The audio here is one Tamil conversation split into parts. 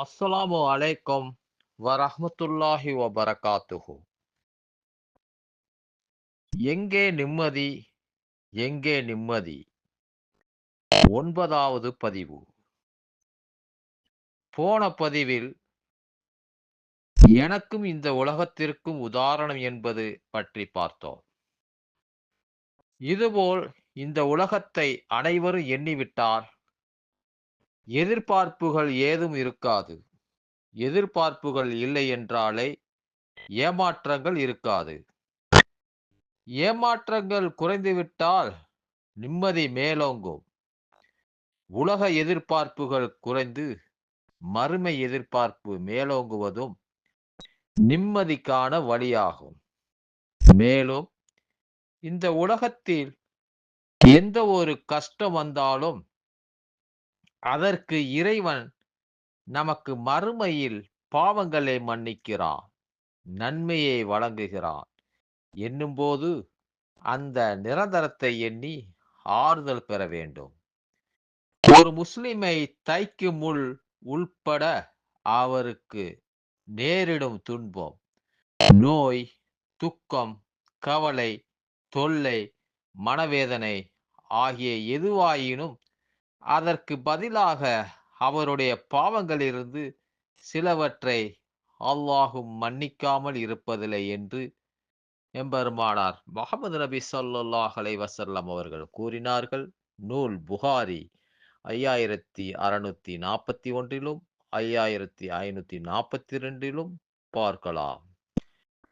அஸ்ஸலாமு அலைக்கும் வரஹமத்துல்லாஹி வபரகாத்துஹு எங்கே நிம்மதி? எங்கே நிம்மதி? ஒன்பதாவது பதிவு. போன பதிவில் எனக்கும் இந்த உலகத்திற்கும் உதாரணம் என்பது பற்றி பார்த்தோம். இதுபோல் இந்த உலகத்தை அனைவரும் எண்ணிவிட்டார். எதிர்பார்ப்புகள் ஏதும் இருக்காது. எதிர்பார்ப்புகள் இல்லை என்றாலே ஏமாற்றங்கள் இருக்காது. ஏமாற்றங்கள் குறைந்துவிட்டால் நிம்மதி மேலோங்கும். உலக எதிர்பார்ப்புகள் குறைந்து மறுமை எதிர்பார்ப்பு மேலோங்குவதும் நிம்மதிக்கான வழியாகும். மேலும் இந்த உலகத்தில் எந்த ஒரு கஷ்டம் வந்தாலும் அதற்கு இறைவன் நமக்கு மறுமையில் பாவங்களை மன்னிக்கிறான் நன்மையை வழங்குகிறான். என்னும்போது அந்த நிரந்தரத்தை எண்ணி ஆறுதல் பெற வேண்டும். ஒரு முஸ்லிமை தைக்கு முள் உள்பட அவருக்கு நேரிடும் துன்பம் நோய் துக்கம் கவலை தொல்லை மனவேதனை ஆகிய எதுவாயினும் அதற்கு பதிலாக அவருடைய பாவங்களிலிருந்து சிலவற்றை அல்லாஹும் மன்னிக்காமல் இருப்பதில்லை என்று எம்பெருமானார் முகமது நபி சொல்லாஹ் வசல்லம் அவர்கள் கூறினார்கள். நூல் புகாரி ஐயாயிரத்தி அறுநூத்தி நாற்பத்தி ஒன்றிலும் ஐயாயிரத்தி ஐநூத்தி நாற்பத்தி ரெண்டிலும் பார்க்கலாம்.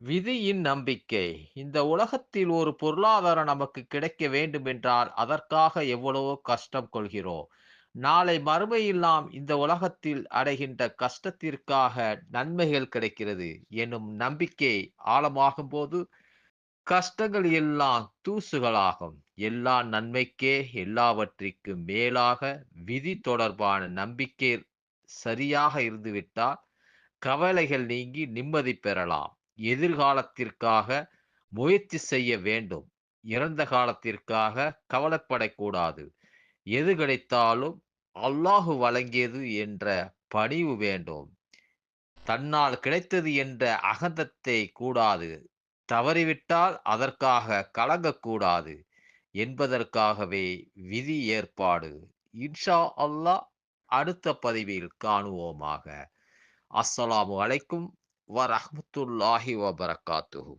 விதியின் நம்பிக்கை. இந்த உலகத்தில் ஒரு பொருளாதாரம் நமக்கு கிடைக்க வேண்டும் என்றால் அதற்காக எவ்வளவோ கஷ்டம் கொள்கிறோம். நாளை மறுமையில் நாம் இந்த உலகத்தில் அடைகின்ற கஷ்டத்திற்காக நன்மைகள் கிடைக்கிறது எனும் நம்பிக்கை ஆழமாகும் போது கஷ்டங்கள் எல்லாம் தூசுகளாகும். எல்லா நன்மைக்கே எல்லாவற்றிற்கும் மேலாக விதி தொடர்பான நம்பிக்கை சரியாக இருந்துவிட்டால் கவலைகள் நீங்கி நிம்மதி பெறலாம். எதிர்காலத்திற்காக முயற்சி செய்ய வேண்டும். இறந்த காலத்திற்காக கவலைப்படக்கூடாது. எது கிடைத்தாலும் அல்லாஹு வழங்கியது என்ற பணிவு வேண்டும். தன்னால் கிடைத்தது என்ற அகந்தத்தை கூடாது. தவறிவிட்டால் அதற்காக கலங்கக்கூடாது என்பதற்காகவே விதி ஏற்பாடு. இன்ஷா அல்லாஹ் அடுத்த பதிவில் காணுவோமாக. அஸ்ஸலாமு அலைக்கும் வரஹ்மத்துல்லாஹி வபரகாத்துஹு